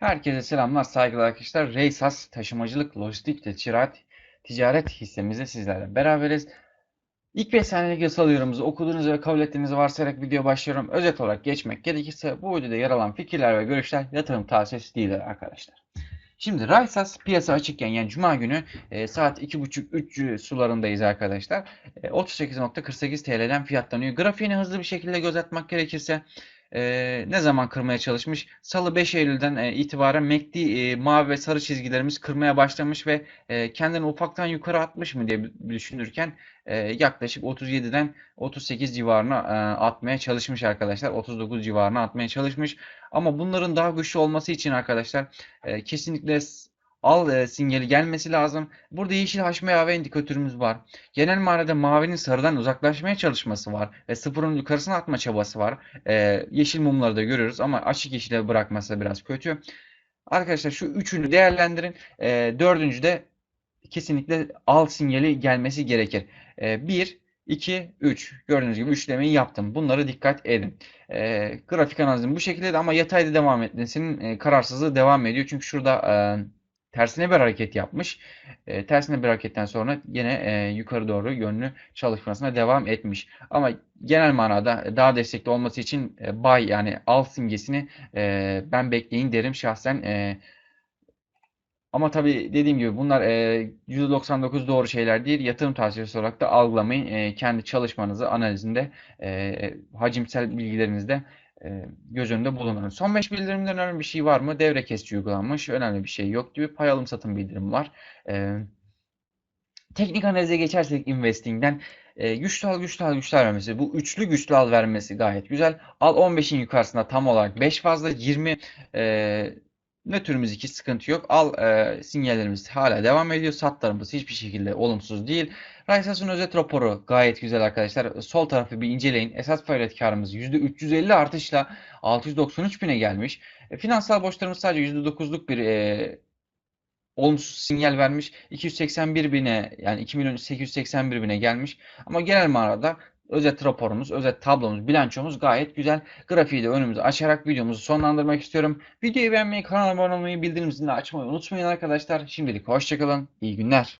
Herkese selamlar, saygılar arkadaşlar. Reysas Taşımacılık, Lojistik ve Ticaret, ticaret hissemizde sizlerle beraberiz. İlk 5 saniyelik yasal yorumunuzu okuduğunuzu ve kabul ettiğinizi varsayarak video başlıyorum. Özet olarak geçmek gerekirse bu videoda yer alan fikirler ve görüşler yatırım tavsiyesi değildir arkadaşlar. Şimdi Raysas piyasa açıkken yani Cuma günü e, saat 2.30-3 sularındayız arkadaşlar. E, 38.48 TL'den fiyatlanıyor. Grafiğini hızlı bir şekilde göz gerekirse e, ne zaman kırmaya çalışmış? Salı 5 Eylül'den e, itibaren MACD e, mavi ve sarı çizgilerimiz kırmaya başlamış ve e, kendini ufaktan yukarı atmış mı diye düşünürken e, yaklaşık 37'den 38 civarına e, atmaya çalışmış arkadaşlar. 39 civarına atmaya çalışmış. Ama bunların daha güçlü olması için arkadaşlar e, kesinlikle al e, sinyali gelmesi lazım. Burada yeşil HMAV indikatörümüz var. Genel manada mavinin sarıdan uzaklaşmaya çalışması var ve sıfırın yukarısına atma çabası var. E, yeşil mumları da görüyoruz ama açık yeşile bırakması biraz kötü. Arkadaşlar şu üçünü değerlendirin. E, dördüncü de kesinlikle al sinyali gelmesi gerekir. E, 1, 2, 3. Gördüğünüz gibi üçlemeyi yaptım. Bunları dikkat edin. E, grafik analizim bu şekilde ama yatayda devam etmesinin e, kararsızlığı devam ediyor. Çünkü şurada e, tersine bir hareket yapmış. E, tersine bir hareketten sonra yine e, yukarı doğru yönlü çalışmasına devam etmiş. Ama genel manada daha destekli olması için e, buy yani al simgesini e, ben bekleyin derim şahsen. E, ama tabii dediğim gibi bunlar e, %99 doğru şeyler değil. Yatırım tavsiyesi olarak da algılamayın. E, kendi çalışmanızı, analizinde, e, hacimsel bilgilerinizde e, göz önünde bulundurun. Son 5 bildirimden önemli bir şey var mı? Devre kesici uygulanmış. Önemli bir şey yok gibi. Pay alım satım bildirim var. E, teknik analize geçersek investing'den e, güçlü al güçlü al güçlü al vermesi. Bu üçlü güçlü al vermesi gayet güzel. Al 15'in yukarısında tam olarak 5 fazla 20 e, Nötrümüz iki sıkıntı yok. Al e, sinyallerimiz hala devam ediyor. Satlarımız hiçbir şekilde olumsuz değil. Raysas'ın özet raporu gayet güzel arkadaşlar. Sol tarafı bir inceleyin. Esas faaliyet karımız %350 artışla 693 bine gelmiş. E, finansal borçlarımız sadece %9'luk bir e, olumsuz sinyal vermiş. 281 bine yani 2 milyon 881 bine gelmiş. Ama genel manada özet raporumuz, özet tablomuz, bilançomuz gayet güzel. Grafiği de önümüze açarak videomuzu sonlandırmak istiyorum. Videoyu beğenmeyi, kanalıma abone olmayı, bildirim zilini açmayı unutmayın arkadaşlar. Şimdilik hoşçakalın, iyi günler.